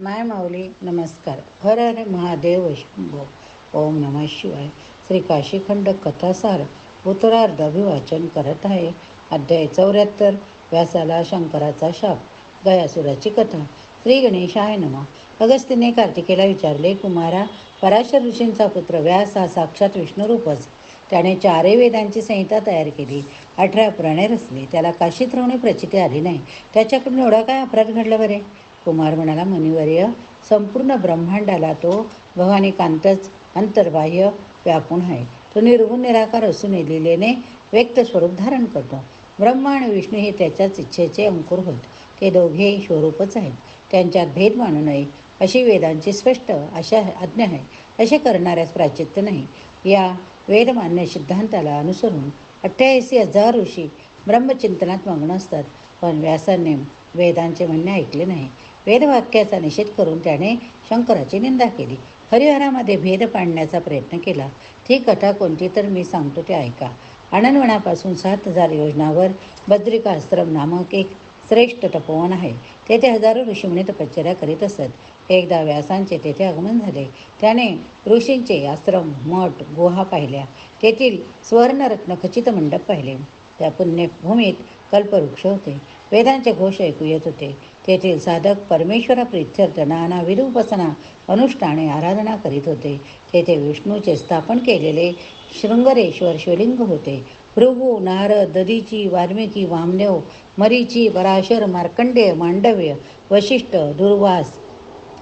माय माऊली नमस्कार. हर हर महादेव शंभो. ओम नमः शिवाय. श्री काशीखंड कथासार उत्तरार्ध अभिवाचन करत आहे. अध्याय चौऱ्याहत्तर व्यासाला शंकराचा शाप. गयासुराची कथा. श्री गणेशाय नमा. अगस्तीने कार्तिकेला विचारले कुमारा पराशर ऋषींचा पुत्र व्यास हा साक्षात विष्णुरूपच. त्याने चारही वेदांची संहिता तयार केली. अठरा पुराणे रचली. त्याला काशीत राहणे प्रचिती आली नाही. त्याच्याकडून एवढा काय अपराध घडला बरे? कुमार म्हणाला मुनिवर्य संपूर्ण ब्रह्मांडाला तो भवानीकांतच अंतर्बाह्य व्यापून आहे. तो निर्गुण निराकार असून लिलेने व्यक्त स्वरूप धारण करतो. ब्रह्मा आणि विष्णू हे त्याच्याच इच्छेचे अंकुर होत. ते दोघेही स्वरूपच आहेत. त्यांच्यात भेद मानू नये अशी वेदांची स्पष्ट अशा आज्ञा आहे. असे करणाऱ्यास प्राचित्य नाही. या वेदमान्य सिद्धांताला अनुसरून अठ्ठ्याऐंशी हजार ऋषी ब्रह्मचिंतनात मग्न असतात. पण व्यासाने वेदांचे म्हणणे ऐकले नाही. वेदवाक्याचा निषेध करून त्याने शंकराची निंदा केली. हरिहरामध्ये भेद पाडण्याचा प्रयत्न केला. ती कथा कोणती तर मी सांगतो ते ऐका. आनंदवनापासून सात हजार योजनावर बद्रिकाश्रम नामक एक श्रेष्ठ तपोवन आहे. तेथे हजारो ऋषीमुनी तपश्चर्या करीत असत. एकदा व्यासांचे तेथे आगमन झाले. त्याने ऋषींचे आश्रम मठ गुहा पाहिल्या. तेथील सुवर्णरत्न खचित मंडप पाहिले. त्या पुण्यभूमीत कल्पवृक्ष होते. वेदांचे घोष ऐकू येत होते. तेथील साधक परमेश्वर प्रित्यर्थ नाना उपासना अनुष्ठाने आराधना करीत होते. तेथे विष्णूचे स्थापन केलेले शृंगरेश्वर शिवलिंग होते. भृगु नारद दधीची वाल्मिकी वामदेव मरीची पराशर मार्कंडेय मांडव्य वशिष्ठ दुर्वास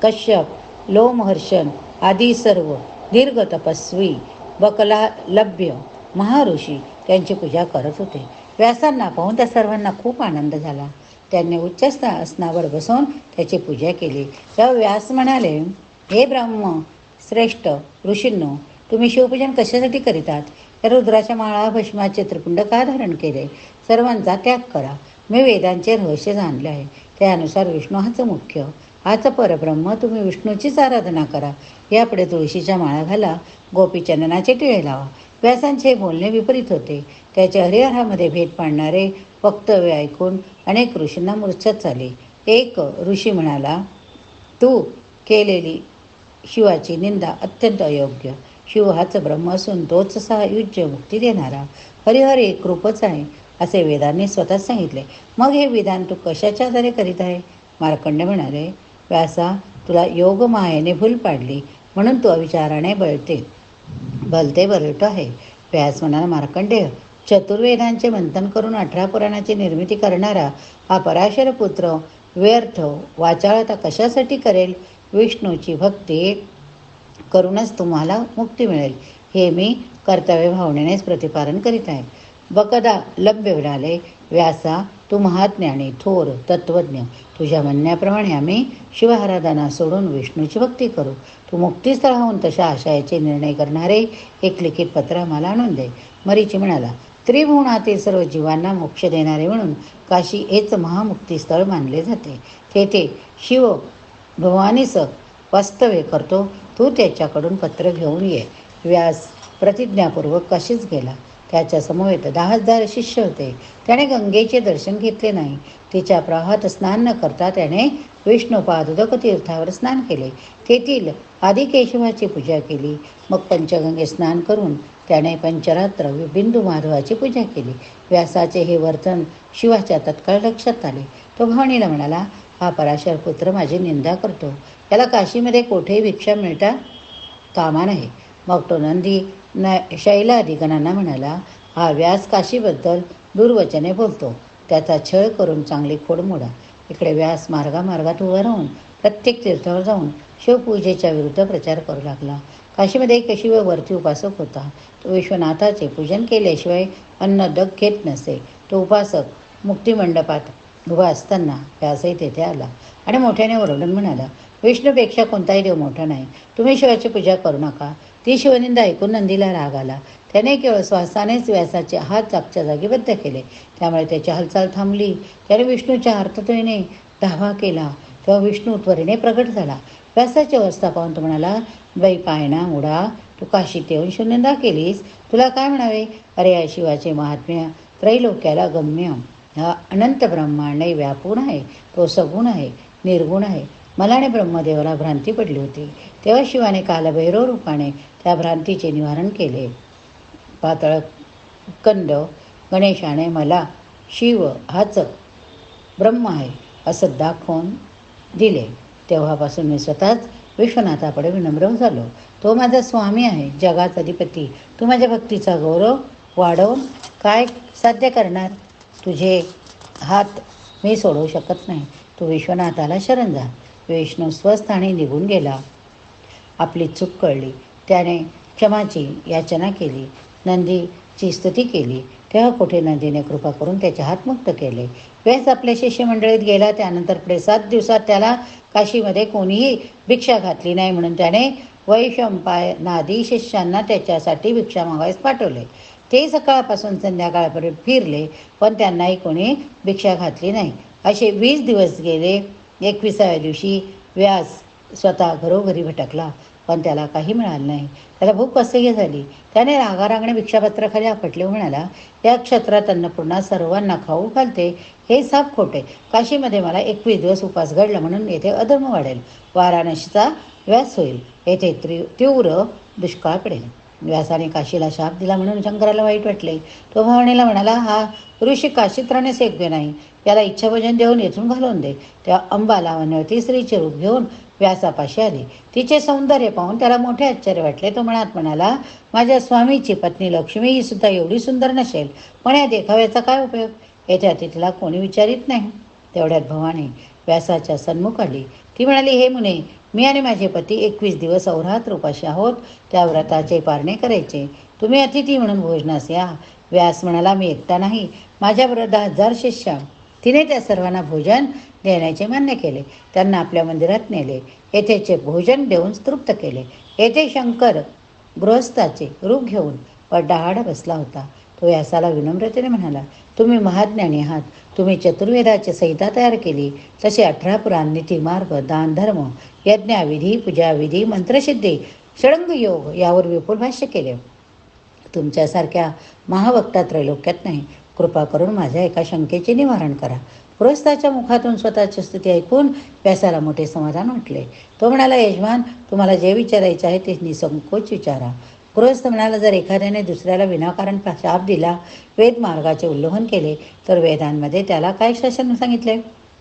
कश्यप लोमहर्षण आदी सर्व दीर्घ तपस्वी बकलालभ्य महाऋषी त्यांची पूजा करत होते. व्यासांना पाहून त्या सर्वांना खूप आनंद झाला. त्यांनी उच्च आसनावर बसवून त्याची पूजा केली. तेव्हा व्यास म्हणाले हे ब्राह्म श्रेष्ठ ऋषींनो तुम्ही शिवपूजन कशासाठी करीतात? तर रुद्राच्या माळा भस्माचे त्रिपुंड का धारण केले? सर्वांचा त्याग करा. मी वेदांचे रहस्य जाणले आहे. त्यानुसार विष्णू हाच मुख्य. हाच परब्रह्म. तुम्ही विष्णूचीच आराधना करा. यापुढे तुळशीच्या माळा घाला. गोपीचंदनाचे टिळे लावा. व्यासांचे बोलणे विपरीत होते. त्याच्या हरिहरामध्ये भेद पाडणारे वक्तव्य ऐकून अनेक ऋषींना मूर्छत झाले. एक ऋषी म्हणाला तू केलेली शिवाची निंदा अत्यंत अयोग्य. शिव हाच ब्रह्म असून तोच सायुज्य मुक्ती देणारा. हरिहर एक रूपच आहे असे वेदांनी स्वतःच सांगितले. मग हे विधान तू कशाच्या आधारे करीत आहे? मार्कंड म्हणाले व्यासा तुला योग मायेने भूल पाडली म्हणून तू अविचाराने बळते. भलते बलट आहे. व्यास म्हणाला मार्कंडेय चतुर्वेदांचे मंथन करून अठरा पुराणाची निर्मिती करणारा हा पराशर पुत्र व्यर्थ वाचाळता कशासाठी करेल? विष्णूची भक्ती करूनच तुम्हाला मुक्ती मिळेल. हे मी कर्तव्य भावनेनेच प्रतिपादन करीत आहे. बकदा लभ्य मिळाले व्यासा तू महाज्ञानी थोर तत्वज्ञ. तुझ्या म्हणण्याप्रमाणे आम्ही शिवहाराधना सोडून विष्णूची भक्ती करू. तू मुक्तीस्थळाहून तशा आशयाचे निर्णय करणारे एक लिखित पत्र आम्हाला आणून दे. मरीची म्हणाला त्रिभुवनातील सर्व जीवांना मोक्ष देणारे म्हणून काशी हेच महामुक्तीस्थळ मानले जाते. तेथे शिव भवानीस वास्तव्य करतो. तू त्याच्याकडून पत्र घेऊन ये. व्यास प्रतिज्ञापूर्वक काशीच गेला. त्याच्या समवेत दहा हजार शिष्य होते. त्याने गंगेचे दर्शन घेतले नाही. तिच्या प्रवाहात स्नान न करता त्याने विष्णुपादुदक तीर्थावर स्नान केले. तेथील आदिकेशवाची पूजा केली. मग पंचगंगे स्नान करून त्याने पंचरात्र बिंदू माधवाची पूजा केली. व्यासाचे हे वर्तन शिवाच्या तत्काळ लक्षात आले. तो भवानीला म्हणाला हा पराशर पुत्र माझी निंदा करतो. याला काशीमध्ये कोठेही भिक्षा मिळता कामा नाही मग तो नंदी न शैलाधिगणांना म्हणाला हा व्यास काशीबद्दल दुर्वचने बोलतो. त्याचा छळ करून चांगली खोड मोडा. इकडे व्यास मार्गामार्गात उभा राहून प्रत्येक तीर्थावर जाऊन शिवपूजेच्या विरुद्ध प्रचार करू लागला. काशीमध्ये एक शिव वरती उपासक होता. तो विश्वनाथाचे पूजन केल्याशिवाय अन्न दग घेत नसे. तो उपासक मुक्तिमंडपात उभा असताना व्यासही तेथे आला आणि मोठ्याने ओरडून म्हणाला विष्णूपेक्षा कोणताही देव मोठा नाही. तुम्ही शिवाची पूजा करू नका. ती शिवनिंदा ऐकून नंदीला राग आला. त्याने केवळ श्वासानेच व्यासाचे हात जागच्या जागी बद्ध केले. त्यामुळे त्याची हालचाल थांबली. त्याने विष्णूच्या अर्थत्वेने धावा केला. तेव्हा विष्णू त्वरेने प्रगट झाला. व्यासाची अवस्था पाहून तो म्हणाला बाई पायणा उडा. तू काशीत येऊन शिवनिंदा केलीस. तुला काय म्हणावे? अरे या शिवाचे महात्म्य त्रैलोक्याला गम्य. हा अनंत ब्रह्मांड व्यापून आहे. तो सगुण आहे. निर्गुण आहे. मला आणि ब्रह्मदेवाला भ्रांती पडली होती. तेव्हा शिवाने कालभैरव रूपाने त्या भ्रांतीचे निवारण केले. पातळ कंद गणेशाने मला शिव हाच ब्रह्म आहे असं दाखवून दिले. तेव्हापासून मी स्वतःच विश्वनाथाकडे विनम्र झालो. तो माझा स्वामी आहे जगाचा अधिपती. तू माझ्या भक्तीचा गौरव वाढवून काय साध्य करणार? तुझे हात मी सोडवू शकत नाही. तू विश्वनाथाला शरण जा. वैष्णव स्वस्थ आणि निघून गेला. आपली चूक कळली. त्याने क्षमाची याचना केली. नंदीची स्तुती केली. तेव्हा कुठे नंदीने कृपा करून त्याचे हात मुक्त केले? व्यास आपल्या शिष्यमंडळीत गेला. त्यानंतर पुढे सात दिवसात त्याला काशीमध्ये कोणीही भिक्षा घातली नाही म्हणून त्याने वैशंपाय नादी शिष्यांना त्याच्यासाठी भिक्षा मागायस पाठवले. ते सकाळपासून संध्याकाळपर्यंत फिरले पण त्यांनाही कोणी भिक्षा घातली नाही. असे वीस दिवस गेले. एकविसाव्या दिवशी व्यास स्वतः घरोघरी भटकला पण त्याला काही मिळालं नाही. त्याला भूक असह्य झाली. त्याने रागारागणे भिक्षापत्राखाली आपटले म्हणाला या क्षेत्रात अन्नपूर्णा सर्वांना खाऊ घालते. हे साप खोटे काशीमध्ये मला एकवीस दिवस उपास घडला म्हणून येथे अधर्म वाढेल. वाराणसीचा व्यास होईल. येथे त्रि तीव्र दुष्काळ पडेल. व्यासाने काशीला शाप दिला म्हणून शंकराला वाईट वाटले. तो भावनेला म्हणाला हा ऋषी काशीत सेकवे योग्य नाही. याला इच्छाभोजन देऊन येथून घालवून दे. तेव्हा अंबाला वनवती स्त्रीचे रूप घेऊन व्यासापाशी आली. तिचे सौंदर्य पाहून त्याला मोठे आश्चर्य वाटले. तो मनात म्हणाला माझ्या स्वामीची पत्नी लक्ष्मी ही सुद्धा एवढी सुंदर नसेल. पण या देखाव्याचा काय उपयोग? येथे अतिथीला कोणी विचारित नाही. तेवढ्यात भवानी व्यासाच्या सन्मुख आली. ती म्हणाली हे मुने मी आणि माझे पती एकवीस दिवस अवरात रूपाशी आहोत. त्या व्रताचे पारणे करायचे. तुम्ही अतिथी म्हणून भोजनास या. व्यास म्हणाला मी एकटा नाही. माझ्याबरोबर दहा हजार शिष्य तिने त्या सर्वांना भोजन देण्याचे मान्य केले. त्यांना आपल्या मंदिरात नेले. येथेचे भोजन देऊन तृप्त केले. येथे शंकर गृहस्थाचे रूप घेऊन पड्डाहाड बसला होता. तो व्यासाला विनम्रतेने म्हणाला तुम्ही महाज्ञानी आहात. तुम्ही चतुर्वेदाची संहिता तयार केली. तसे अठरा पुराण नीती मार्ग दान धर्म यज्ञाविधी पूजाविधी मंत्रसिद्धी षडंग योग यावर विपुल भाष्य केले. तुमच्यासारख्या महावक्ता त्रैलोक्यात नाही. कृपा करून माझ्या एका शंकेचे निवारण करा. गृहस्थाच्या मुखातून स्वतःची स्थिती ऐकून व्यासाला मोठे समाधान वाटले. तो म्हणाला यजमान तुम्हाला जे विचारायचे आहे ते निसंकोच विचारा. गृहस्थ म्हणाला जर एखाद्याने दुसऱ्याला विनाकारण शाप दिला वेद मार्गाचे उल्लंघन केले तर वेदांमध्ये त्याला काय शासन सांगितले?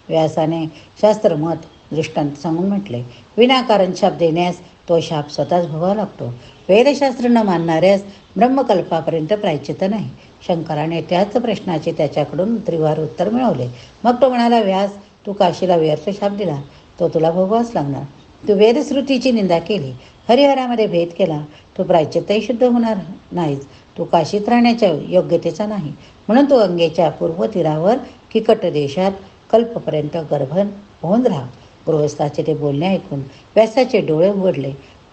व्यासाने शास्त्रमत दृष्टांत सांगून म्हटले विनाकारण शाप देण्यास तो शाप स्वतःच भोगावा लागतो. वेदशास्त्र न मानणाऱ्यास ब्रह्मकल्पापर्यंत प्रायचित नाही. शंकराने त्याच प्रश्नाचे त्याच्याकडून त्रिवार उत्तर मिळवले. मग तो म्हणाला व्यास तू काशीला व्यर्थ शाप दिला तो तुला भोगवाच लागणार. तू वेदश्रुतीची निंदा केली हरिहरामध्ये भेद केला तो प्रायचितही शुद्ध होणार नाहीच तो काशीत राहण्याच्या योग्यतेचा नाही. म्हणून तो गंगेच्या पूर्व तीरावर किकट देशात कल्पपर्यंत गर्भन होऊन राहा. गृहस्थाचे ते बोलणे ऐकून व्यासाचे डोळे उघडले.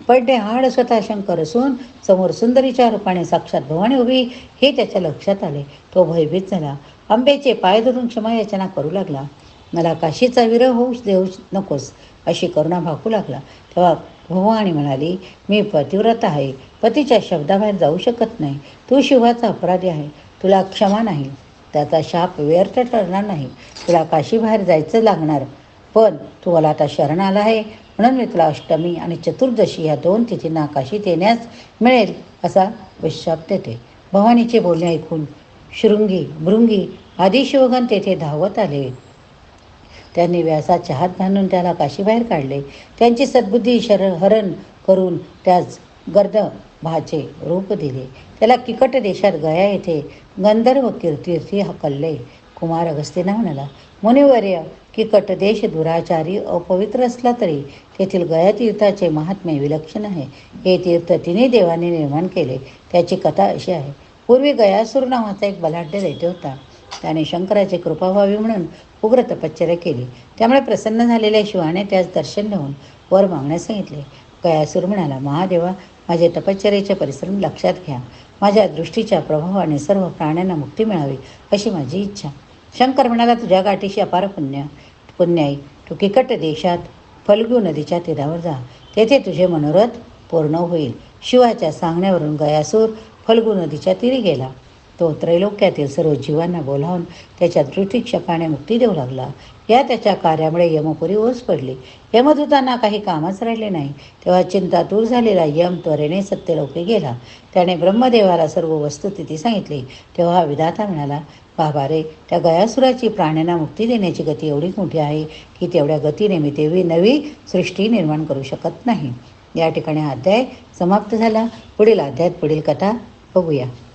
पडणे हाड स्वतः शंकर असून समोर सुंदरीच्या रूपाने साक्षात भवानी उभी हे त्याच्या लक्षात आले. तो भयभीत झाला. आंब्याचे पाय धरून क्षमा याचना करू लागला. मला काशीचा विरह होऊ देऊ नकोस अशी करुणा भाकू लागला. तेव्हा भवानी म्हणाली मी पतिव्रत आहे. पतीच्या शब्दाबाहेर जाऊ शकत नाही. तू शिवाचा अपराधी आहे. तुला क्षमा नाही. त्याचा शाप व्यर्थ ठरणार नाही. तुला काशीबाहेर जायचं लागणार. पण तू मला आता शरण आला आहे. म्हणून मी तुला अष्टमी आणि चतुर्दशी या दोन तिथींना काशीत येण्यास मिळेल असा विश्वाप देते. भवानीचे बोलणे ऐकून शृंगी भृंगी आदी शिवगण तेथे धावत आले. त्यांनी व्यासाचे हात बांधून त्याला काशीबाहेर काढले. त्यांची सद्बुद्धी शर हरण करून त्यास गर्द भाचे रूप दिले. त्याला किकट देशात गया येथे गंधर्व कीर्तीर्थी हकलले. कुमार अगस्तीना म्हणाला मुनिवर्य किकट देश दुराचारी अपवित्र असला तरी तेथील गया तीर्थाचे महात्म्य विलक्षण आहे. हे तीर्थ तिन्ही देवांनी निर्माण केले. त्याची कथा अशी आहे. पूर्वी गयासूर नावाचा एक बलाढ्य दैत्य होता. त्याने शंकराची कृपा व्हावी म्हणून उग्र तपश्चर्या केली. त्यामुळे प्रसन्न झालेल्या शिवाने त्यास दर्शन देऊन वर मागण्यास सांगितले. गयासूर म्हणाला महादेवा माझे तपश्चर्याचे परिश्रम लक्षात घ्या. माझ्या दृष्टीच्या प्रभावाने सर्व प्राण्यांना मुक्ती मिळावी अशी माझी इच्छा. शंकर म्हणाला तुझ्या गाठीशी अपार पुण्य पुण्याई तू किकट देशात फलगू नदीच्या तीरावर जा. तेथे तुझे मनोरथ पूर्ण होईल. शिवाच्या सांगण्यावरून गयासूर फल्गू नदीच्या तीरी गेला. तो त्रैलोक्यातील सर्व जीवांना बोलावून त्याच्या दृष्टिक्षपाने मुक्ती देऊ लागला. या त्याच्या कार्यामुळे यमपुरी ओस पडली. यमदूतांना काही कामच राहिले नाही. तेव्हा चिंता दूर झालेला यम त्वरेने सत्यलोके गेला. त्याने ब्रह्मदेवाला सर्व वस्तुस्थिती सांगितली. तेव्हा विधाता म्हणाला बाबा रे त्या गयासुराची प्राण्यांना मुक्ती देण्याची गती एवढी मोठी आहे की तेवढ्या गतीने मी देवी नवी सृष्टी निर्माण करू शकत नाही. या ठिकाणी अध्याय समाप्त झाला. पुढील अध्यायात पुढील कथा बघूया.